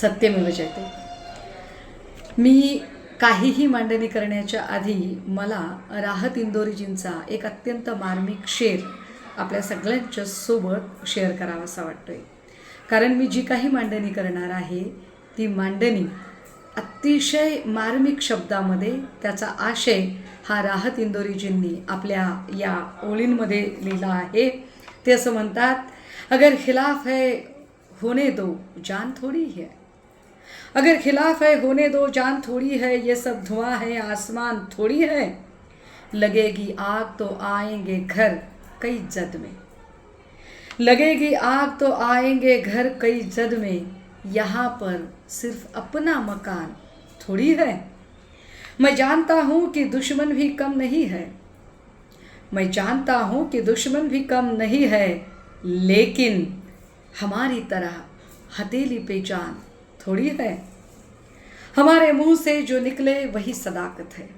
सत्यमेव जयते मी काहीही मांडणी करण्याच्या आधी मला राहत इंदोरीजींचा एक अत्यंत मार्मिक शेर आपल्या सगळ्यांच्या सोबत शेअर करावासा वाटतोय. कारण मी जी काही मांडणी करणार आहे ती मांडणी अतिशय मार्मिक शब्दामध्ये त्याचा आशय हा राहत इंदोरीजींनी आपल्या या ओळींमध्ये लिहिला आहे. ते असं म्हणतात अगर खिलाफ है होने दो जान थोड़ी है. अगर खिलाफ है, होने दो, जान थोड़ी है, ये सब धुआँ है, आसमान थोड़ी है। लगेगी आग तो आएँगे घर कई जद में। लगेगी आग तो आएँगे घर कई जद में। यहाँ पर सिर्फ़ अपना मकान थोड़ी है। मैं जानता हूँ कि दुश्मन भी कम नहीं है। मैं जानता हूँ कि दुश्मन भी कम नहीं है, लेकिन हमारी तरह हथेली पे जान थोड़ी है। हमारे मुँह से जो निकले वही सदाकत है।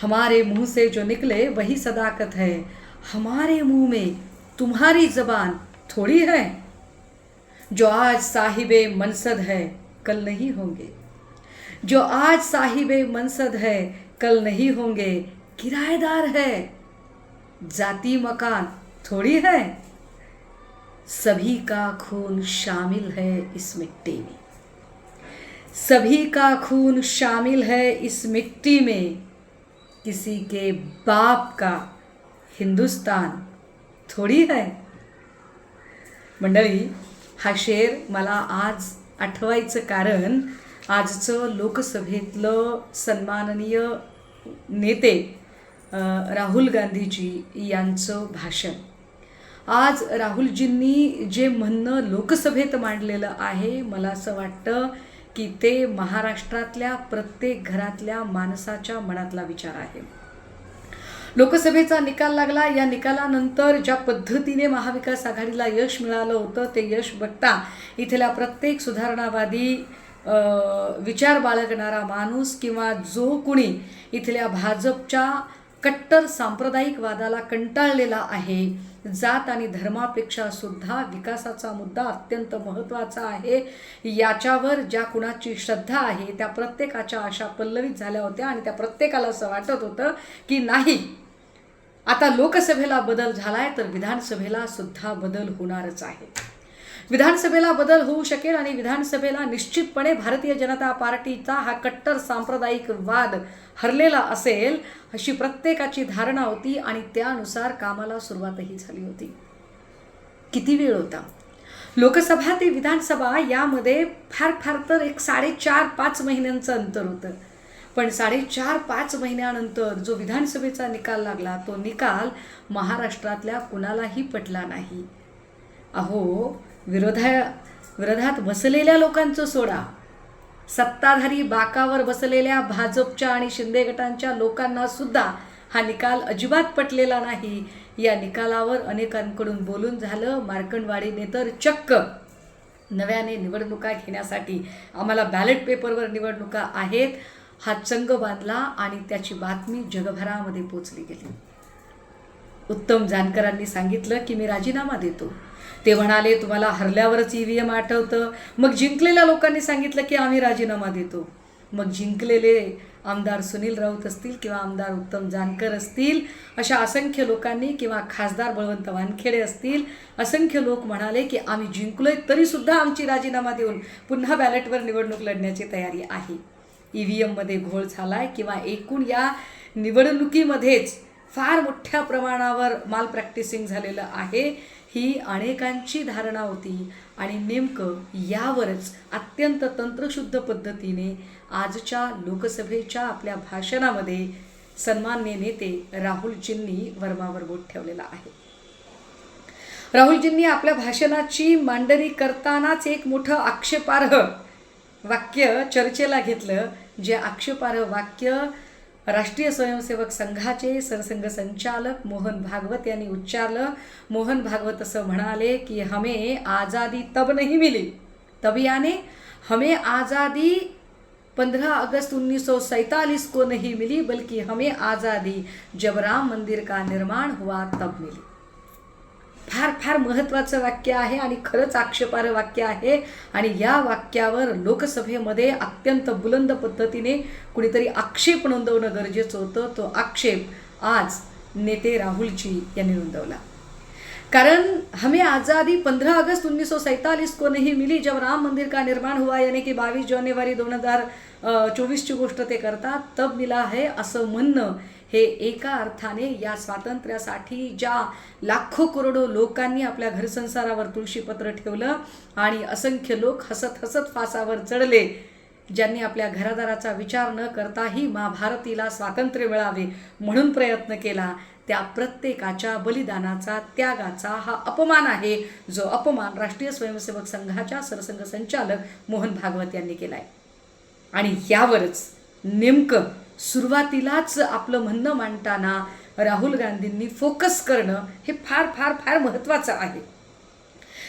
हमारे मुँह से जो निकले वही सदाकत है। हमारे मुँह में तुम्हारी जबान थोड़ी है। जो आज साहिब मनसद है, कल नहीं होंगे। जो आज साहिब मनसद है, कल नहीं होंगे। किराएदार है। जाति मकान थोड़ी है। सभी का खून शामिल है इस मिट्टी में। सभी का खून शामिल है इस मिट्टी में। किसी के बाप का हिंदुस्तान थोडी है। मंडळी हा शेर मला आज आठवायचं कारण आजचं लोकसभेतलं सन्माननीय नेते राहुल गांधीजी यांचं भाषण. आज राहुलजींनी जे म्हणणं लोकसभेत मांडलेलं आहे मला असं वाटतं की ते महाराष्ट्रातल्या प्रत्येक घरातल्या माणसाच्या मनातला विचार आहे. लोकसभेचा निकाल लागला. या निकालानंतर ज्या पद्धतीने महाविकास आघाडीला यश मिळालं होतं ते यश बघता इथल्या प्रत्येक सुधारणावादी विचार बाळगणारा माणूस किंवा जो कुणी इथल्या भाजपच्या कट्टर सांप्रदायिकवादाला कंटाळलेला आहे जात आणि धर्मापेक्षा सुद्धा विकासाचा मुद्दा अत्यंत महत्त्वाचा आहे. याच्यावर ज्या कुणाची श्रद्धा आहे त्या प्रत्येकाच्या आशा पल्लवित झाल्या होत्या आणि त्या प्रत्येकाला असं वाटत होतं की नाही आता लोकसभेला बदल झालाय तर विधानसभेला सुद्धा बदल होणारच आहे. विधानसभेला बदल होऊ शकेल आणि विधानसभेला निश्चितपणे भारतीय जनता पार्टीचा हा कट्टर सांप्रदायिक वाद हरलेला असेल अशी प्रत्येकाची धारणा होती आणि त्यानुसार कामाला सुरुवातही झाली होती. किती वेळ होता? लोकसभा ते विधानसभा यामध्ये फार फार तर एक साडेचार पाच महिन्यांचं अंतर होतं. पण साडेचार पाच महिन्यानंतर जो विधानसभेचा निकाल लागला तो निकाल महाराष्ट्रातल्या कुणालाही पटला नाही. अहो विरोधा विरोधात बसलेल्या लोकांचं सोडा. सत्ताधारी बाकावर बसलेल्या भाजपच्या आणि शिंदे गटांच्या लोकांना सुद्धा हा निकाल अजिबात पटलेला नाही. या निकालावर अनेकांकडून बोलून झालं मार्कंडवाडीने तर चक्क. नव्याने निवडणुका घेण्यासाठी आम्हाला बॅलेट पेपरवर निवडणुका आहेत. हा चंग बांधला आणि त्याची बातमी जगभरामध्ये पोचली गेली. उत्तम जानकरांनी सांगितलं की मी राजीनामा देतो. ते म्हणाले तुम्हाला हरल्यावरच ई व्ही एम आठवतं. मग जिंकलेल्या लोकांनी सांगितलं की आम्ही राजीनामा देतो. मग जिंकलेले आमदार सुनील राऊत असतील किंवा आमदार उत्तम जानकर असतील अशा असंख्य लोकांनी किंवा खासदार बळवंत वानखेडे असतील असंख्य लोक म्हणाले की आम्ही जिंकलोय तरीसुद्धा आमची राजीनामा देऊन पुन्हा बॅलेटवर निवडणूक लढण्याची तयारी आहे. ई व्ही एममध्ये घोळ झाला आहे किंवा एकूण या निवडणुकीमध्येच फार मोठ्या प्रमाणावर माल प्रॅक्टिसिंग झालेलं आहे. ही अनेकांची धारणा होती आणि नेमकं यावरच अत्यंत तंत्रशुद्ध पद्धतीने आजच्या लोकसभेच्या आपल्या भाषणामध्ये सन्मान्य नेते राहुलजींनी वर्मावर बोट ठेवलेला आहे. राहुलजींनी आपल्या भाषणाची मांडणी करतानाच एक मोठं आक्षेपार्ह वाक्य चर्चेला घेतलं जे आक्षेपार्ह वाक्य राष्ट्रीय स्वयंसेवक संघाचे सरसंघ संचालक मोहन भागवत यांनी उच्चारलं. मोहन भागवत असं म्हणाले की हमें आज़ादी तब नहीं मिली. तब याने हमें आज़ादी पंद्रह अगस्त 1947 को नहीं मिली बल्कि हमें आज़ादी जब राम मंदिर का निर्माण हुआ तब मिली। फार फार महत्त्वाचं वाक्य आहे आणि खरंच आक्षेपार्ह वाक्य आहे. आणि या वाक्यावर लोकसभेमध्ये अत्यंत बुलंद पद्धतीने कुणीतरी आक्षेप नोंदवणं गरजेचं होतं. तो आक्षेप आज नेते राहुलजी यांनी नोंदवला. कारण हमें आज़ादी 15 अगस्त 1947 को नहीं मिली जब राम मंदिर का निर्माण हुआ यानी की बावीस जानेवारी दोन हजार चोवीसची गोष्ट ते करतात तब मिला है असं म्हणणं हे एका अर्थाने या स्वातंत्र्यासाठी ज्या लाखो करोडो लोकांनी आपल्या घरसंसारावर तुळशीपत्र ठेवलं आणि असंख्य लोक हसत हसत फासावर चढले ज्यांनी आपल्या घरादाराचा विचार न करताही महाभारतीला स्वातंत्र्य मिळावे म्हणून प्रयत्न केला त्या प्रत्येकाच्या बलिदानाचा त्यागाचा हा अपमान आहे जो अपमान राष्ट्रीय स्वयंसेवक संघाच्या सरसंघ संचालक मोहन भागवत यांनी केला आहे आणि यावरच नेमकं सुरुवातीलाच आपलं म्हणणं मांडताना राहुल गांधींनी फोकस करणं हे फार फार फार महत्त्वाचं आहे.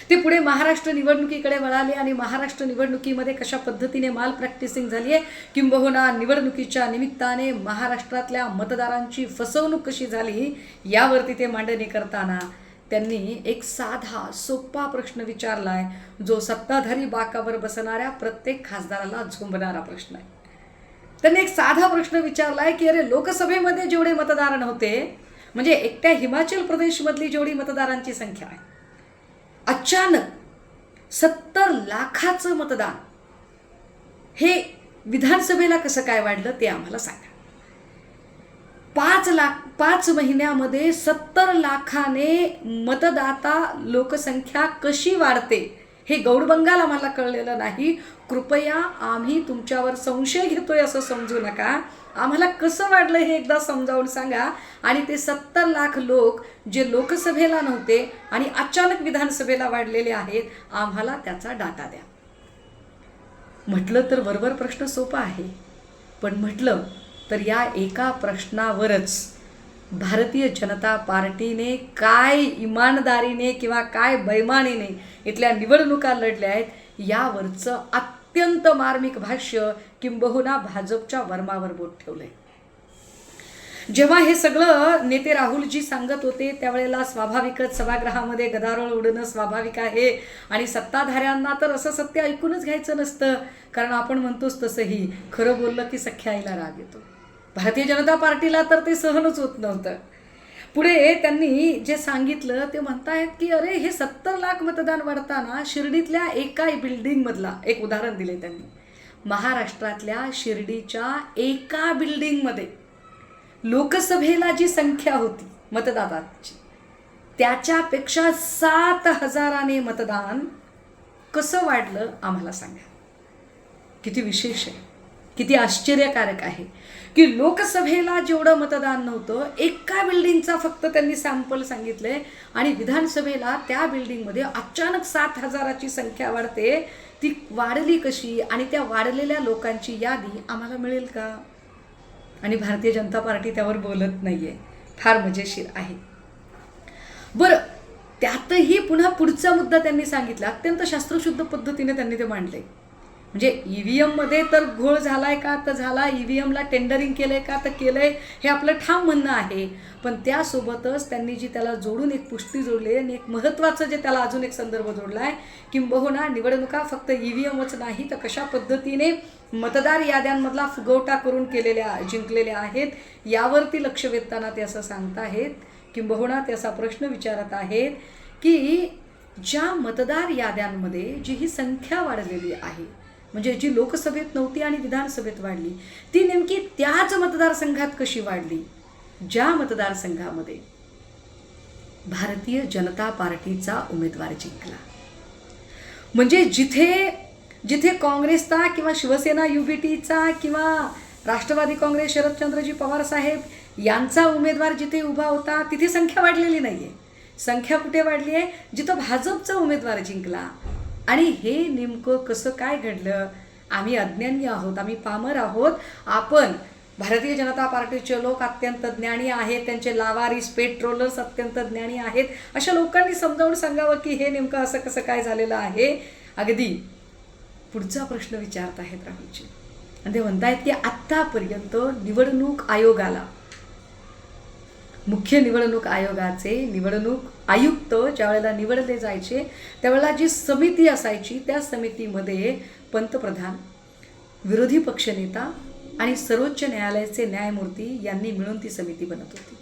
ते पुढे महाराष्ट्र निवडणुकीकडे वळाले आणि महाराष्ट्र निवडणुकीमध्ये कशा पद्धतीने माल प्रॅक्टिसिंग झाली आहे किंबहुना निवडणुकीच्या निमित्ताने महाराष्ट्रातल्या मतदारांची फसवणूक कशी झाली यावरती ते मांडणी करताना त्यांनी एक साधा सोपा प्रश्न विचारलाय जो सत्ताधारी बाकावर बसणाऱ्या प्रत्येक खासदाराला झोंबणारा प्रश्न आहे. त्यांनी एक साधा प्रश्न विचारलाय की अरे लोकसभेमध्ये जेवढे मतदार नव्हते म्हणजे एकट्या हिमाचल प्रदेशमधली जेवढी मतदारांची संख्या आहे अचानक सत्तर लाखाचं मतदान हे विधानसभेला कसं काय वाढलं ते आम्हाला सांगा. पाच लाख पाच महिन्यामध्ये सत्तर लाखाने मतदाता लोकसंख्या कशी वाढते हे गौडबंगाल आम्हाला कळलेलं नाही. कृपया आम्ही तुमच्यावर संशय घेतोय असं समजू नका. आम्हाला कसं वाढलं हे एकदा समजावून सांगा. आणि ते सत्तर लाख लोक जे लोकसभेला नव्हते आणि अचानक विधानसभेला वाढलेले आहेत आम्हाला त्याचा डाटा द्या. म्हटलं तर बरोबर प्रश्न सोपा आहे. पण म्हटलं तर या एका प्रश्नावरच भारतीय जनता पार्टीने काय इमानदारीने किंवा काय बैमानीने इथल्या निवडणुका लढल्या आहेत यावरचं अत्यंत मार्मिक भाष्य किंबहुना भाजपच्या वर्मावर बोट ठेवलंय. जेव्हा हे सगळं नेते राहुलजी सांगत होते त्यावेळेला स्वाभाविकच सभागृहामध्ये गदारोळ उडणं स्वाभाविक आहे आणि सत्ताधाऱ्यांना तर असं सत्य ऐकूनच घ्यायचं नसतं कारण आपण म्हणतोच तसंही खरं बोललं की सख्या आईला राग येतो. भारतीय जनता पार्टीला तर ते सहनच होत नव्हतं. पुढे त्यांनी जे सांगितलं ते म्हणतायत की अरे हे सत्तर लाख मतदान वाढताना शिर्डीतल्या एका बिल्डिंगमधला एक उदाहरण दिले त्यांनी. महाराष्ट्रातल्या शिर्डीच्या एका बिल्डिंगमध्ये लोकसभेला जी संख्या होती मतदातांची त्याच्यापेक्षा सात हजाराने मतदान कसं वाढलं आम्हाला सांगा. किती विशेष आहे. किती आश्चर्यकारक आहे. की लोकसभेला जेवढं मतदान नव्हतं एका बिल्डिंगचा फक्त त्यांनी सॅम्पल सांगितलंय आणि विधानसभेला त्या बिल्डिंगमध्ये अचानक सात हजाराची संख्या वाढते. ती वाढली कशी आणि त्या वाढलेल्या लोकांची यादी आम्हाला मिळेल का? आणि भारतीय जनता पार्टी त्यावर बोलत नाही आहे फार मजेशीर आहे. बरं त्यातही पुन्हा पुढचा मुद्दा त्यांनी सांगितला. अत्यंत शास्त्रशुद्ध पद्धतीने त्यांनी ते मांडले. म्हणजे ई व्ही एममध्ये तर घोळ झालाय का? तर झाला. ई व्ही एमला टेंडरिंग केलंय का? तर केलंय. हे आपलं ठाम म्हणणं आहे. पण त्यासोबतच त्यांनी जी त्याला जोडून एक पुष्टी जोडली आणि एक महत्त्वाचं जे त्याला अजून एक संदर्भ जोडला आहे किंबहुना निवडणुका फक्त ई व्ही एमच नाही तर कशा पद्धतीने मतदार याद्यांमधला फुगवटा करून केलेल्या जिंकलेल्या आहेत यावरती लक्ष वेधताना ते असं सांगताहेत किंबहुना ते असा प्रश्न विचारत आहेत की ज्या मतदार याद्यांमध्ये जी ही संख्या वाढलेली आहे म्हणजे जी लोकसभेत नव्हती आणि विधानसभेत वाढली ती नेमकी त्याच मतदारसंघात कशी वाढली? ज्या मतदारसंघामध्ये भारतीय जनता पार्टीचा उमेदवार जिंकला. म्हणजे जिथे जिथे काँग्रेसचा किंवा शिवसेना युबीटीचा किंवा राष्ट्रवादी काँग्रेस शरदचंद्रजी पवार साहेब यांचा उमेदवार जिथे उभा होता तिथे संख्या वाढलेली नाही आहे संख्या कुठे वाढली आहे जिथं भाजपचा उमेदवार जिंकला आणि हे नेमकं कसं काय घडलं? आम्ही अज्ञानी आहोत आम्ही पामर आहोत. आपण भारतीय जनता पार्टीचे लोक अत्यंत ज्ञानी आहेत त्यांचे लावारिस पेट्रोलर्स अत्यंत ज्ञानी आहेत. अशा लोकांनी समजावून सांगावं की हे नेमकं असं कसं काय झालेलं आहे? अगदी पुढचा प्रश्न विचारत आहेत राहुलजी. आणि ते म्हणतायत की आत्तापर्यंत निवडणूक आयोगाला मुख्य निवडणूक आयोगाचे निवडणूक आयुक्त ज्या वेळेला निवडले जायचे त्यावेळेला जी समिती असायची त्या समितीमध्ये पंतप्रधान विरोधी पक्षनेता आणि सर्वोच्च न्यायालयाचे न्यायमूर्ती यांनी मिळून ती समिती बनत होती.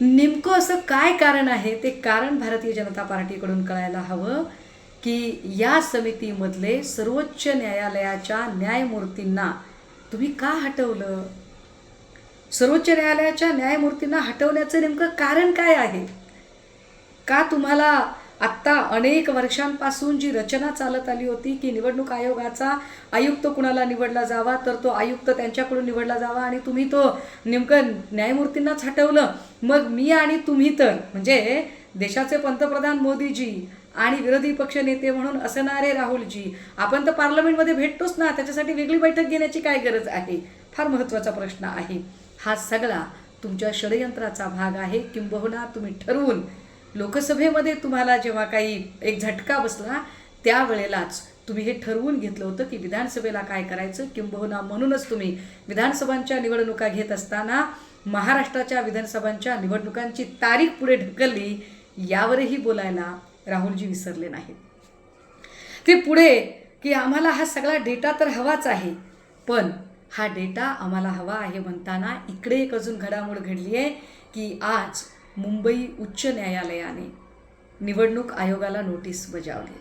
नेमकं असं काय कारण आहे? ते कारण भारतीय जनता पार्टीकडून कळायला हवं की या समितीमधले सर्वोच्च न्यायालयाच्या न्यायमूर्तींना तुम्ही का हटवलं? सर्वोच्च न्यायालयाच्या न्यायमूर्तींना हटवण्याचं नेमकं कारण काय आहे? का तुम्हाला आत्ता अनेक वर्षांपासून जी रचना चालत आली होती की निवडणूक आयोगाचा आयुक्त कुणाला निवडला जावा तर तो आयुक्त त्यांच्याकडून निवडला जावा आणि तुम्ही तो नेमकं न्यायमूर्तींनाच हटवलं. मग मी आणि तुम्ही तर म्हणजे देशाचे पंतप्रधान मोदीजी आणि विरोधी पक्ष नेते म्हणून असणारे राहुलजी आपण तर पार्लमेंटमध्ये भेटतोच ना त्याच्यासाठी वेगळी बैठक घेण्याची काय गरज आहे? फार महत्त्वाचा प्रश्न आहे. हा सगळा तुमच्या षडयंत्राचा भाग आहे किंबहुना तुम्ही ठरवून लोकसभेमध्ये तुम्हाला जेव्हा काही एक झटका बसला त्यावेळेलाच तुम्ही हे ठरवून घेतलं होतं की विधानसभेला काय करायचं किंबहुना म्हणूनच तुम्ही विधानसभांच्या निवडणुका घेत असताना महाराष्ट्राच्या विधानसभांच्या निवडणुकांची तारीख पुढे ढकलली यावरही बोलायला राहुलजी विसरले नाहीत. ते पुढे की आम्हाला हा सगळा डेटा तर हवाच आहे पण हा डेटा आम्हाला हवा आहे म्हणताना इकडे एक अजून घडामोड घडली आहे की आज मुंबई उच्च न्यायालयाने निवडणूक आयोगाला नोटीस बजावली.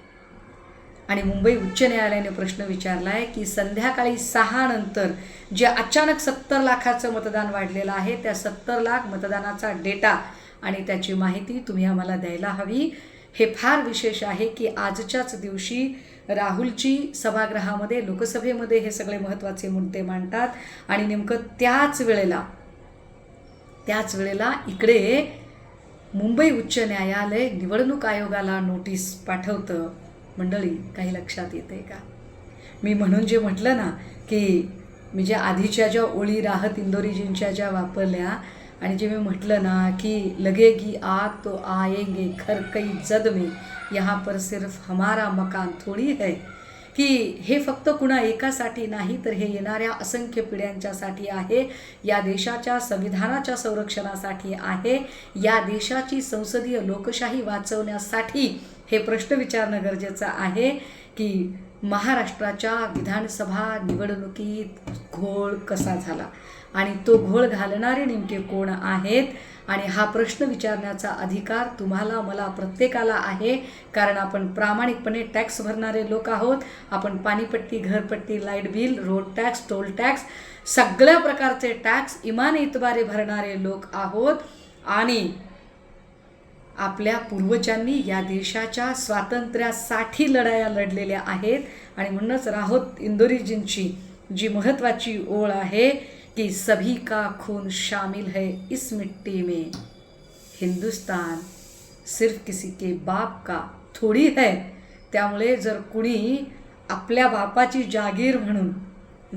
आणि मुंबई उच्च न्यायालयाने प्रश्न विचारला आहे की संध्याकाळी सहा नंतर जे अचानक सत्तर लाखाचं मतदान वाढलेलं आहे त्या सत्तर लाख मतदानाचा डेटा आणि त्याची माहिती तुम्ही आम्हाला द्यायला हवी. हे फार विशेष आहे की आजच्याच दिवशी राहुलची सभागृहामध्ये लोकसभेमध्ये हे सगळे महत्त्वाचे मुद्दे मांडतात. आणि नेमकं त्याच वेळेला त्याच वेळेला इकडे मुंबई उच्च न्यायालय निवडणूक आयोगाला नोटीस पाठवतं. मंडळी काही लक्षात येते का? मी म्हणून जे म्हटलं ना की मी ज्या आधीच्या ज्या ओळी राहत इंदोरीजींच्या ज्या वापरल्या आणि जे मी म्हटलं ना की लगेगी आग तो आएंगे खर कई जद में. यहाँ पर सिर्फ हमारा मकान थोडी है की हे फक्त कुणा एकासाठी नाही तर हे येणाऱ्या असंख्य पिढ्यांच्यासाठी आहे या देशाच्या संविधानाच्या संरक्षणासाठी आहे या देशाची संसदीय लोकशाही वाचवण्यासाठी हे प्रश्न विचारणं गरजेचं आहे. की महाराष्ट्राच्या विधानसभा निवडणुकीत घोळ कसा झाला? आणि तो घोळ घालणारे नेमके कोण आहेत? आणि हा प्रश्न विचारण्याचा अधिकार तुम्हाला मला प्रत्येकाला आहे. कारण आपण प्रामाणिकपणे टॅक्स भरणारे लोक आहोत. आपण पाणीपट्टी घरपट्टी light bill road tax toll tax सगळ्या प्रकारचे टॅक्स इमान इतबारे भरणारे लोक आहोत. आणि आपल्या पूर्वजांनी या देशाच्या स्वातंत्र्यासाठी लढाया लढलेल्या आहेत. आणि म्हणूनच राहोत इंदोरीजींची जी महत्त्वाची ओळ आहे की सभी का खून शामिल है इस मिट्टी में. हिंदुस्तान सिर्फ किसी के बाप का थोडी है. त्यामुळे जर कुणी आपल्या बापाची जागीर म्हणून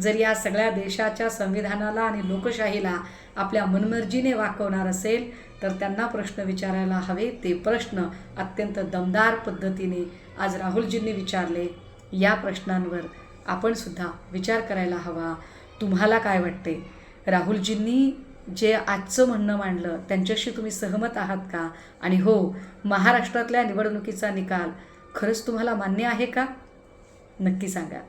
जर या सगळ्या देशाच्या संविधानाला आणि लोकशाहीला आपल्या मनमर्जीने वाकवणार असेल तर त्यांना प्रश्न विचारायला हवे. ते प्रश्न अत्यंत दमदार पद्धतीने आज राहुलजींनी विचारले. या प्रश्नांवर आपण सुद्धा विचार करायला हवा. तुम्हाला काय वाटते? राहुलजींनी जे आजचं म्हणणं मांडलं त्यांच्याशी तुम्ही सहमत आहात का? आणि हो महाराष्ट्रातल्या निवडणुकीचा निकाल खरंच तुम्हाला मान्य आहे का? नक्की सांगा.